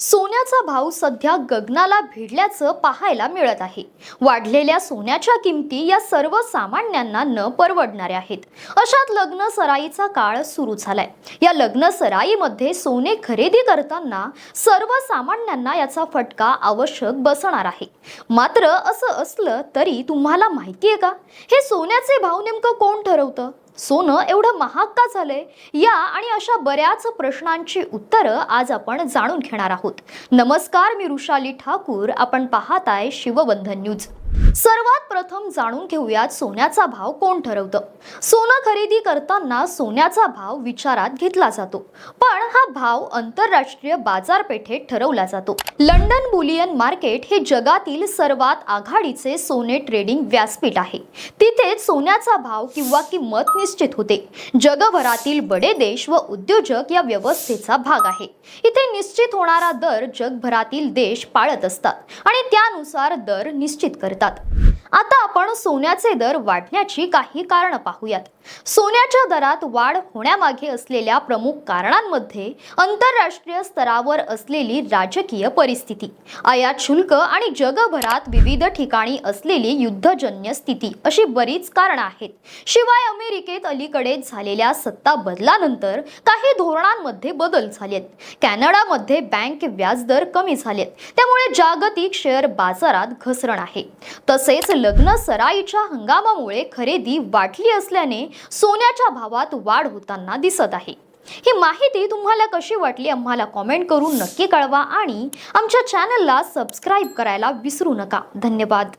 सोन्याचा भाव सध्या गगनाला भिडल्याचं पाहायला मिळत आहे. वाढलेल्या सोन्याच्या किमती या सर्वसामान्यांना न परवडणाऱ्या आहेत. अशात लग्न सराईचा काळ सुरू झालाय. या लग्न सराईमध्ये सोने खरेदी करताना सर्वसामान्यांना याचा फटका आवश्यक बसणार आहे. मात्र असं असलं तरी तुम्हाला माहिती आहे का? हे सोन्याचे भाव नेमकं कोण ठरवतं? सोनं एवढं महाग का झालंय? या आणि अशा बऱ्याच प्रश्नांची उत्तरं आज आपण जाणून घेणार आहोत. नमस्कार मी ऋषाली ठाकूर. आपण पाहताय शिवबंधन न्यूज. सर्वात प्रथम जाणून घेऊयात सोन्याचा भाव कोण ठरवतं. सोनं खरेदी करताना सोन्याचा भाव विचारात घेतला जातो. पण हा भाव आंतरराष्ट्रीय बाजारपेठेत ठरवला जातो. लंडन बुलियन मार्केट हे जगातील सर्वात आघाडीचे सोने ट्रेडिंग व्यासपीठ आहे. तिथे सोन्याचा भाव किंवा किंमत निश्चित होते. जगभरातील बडे देश व उद्योजक या व्यवस्थेचा भाग आहे. इथे निश्चित होणारा दर जगभरातील देश पाळत असतात आणि त्यानुसार दर निश्चित करतात. आता आपण सोन्याचे दर वाढण्याची काही कारणं पाहूयात. सोन्याच्या दरात वाढ होण्यामागे असलेल्या प्रमुख कारणांमध्ये आंतरराष्ट्रीय स्तरावर असलेली राजकीय परिस्थिती आयात शुल्क आणि जगभरात विविध ठिकाणी असलेली युद्धजन्य स्थिती अशी बरीच कारणं आहेत. शिवाय अमेरिकेत अलीकडे झालेल्या सत्ता बदलानंतर काही धोरणांमध्ये बदल झालेत. कॅनडामध्ये बँक व्याजदर कमी झालेत. त्यामुळे जागतिक शेअर बाजारात घसरण आहे. तसेच लग्न सराईच्या हंगामामुळे खरेदी वाढली असल्याने सोन्याच्या भावात वाढ होताना दिसत आहे. ही माहिती तुम्हाला कशी वाटली आम्हाला कॉमेंट करून नक्की कळवा आणि आमच्या चॅनलला सबस्क्राईब करायला विसरू नका. धन्यवाद.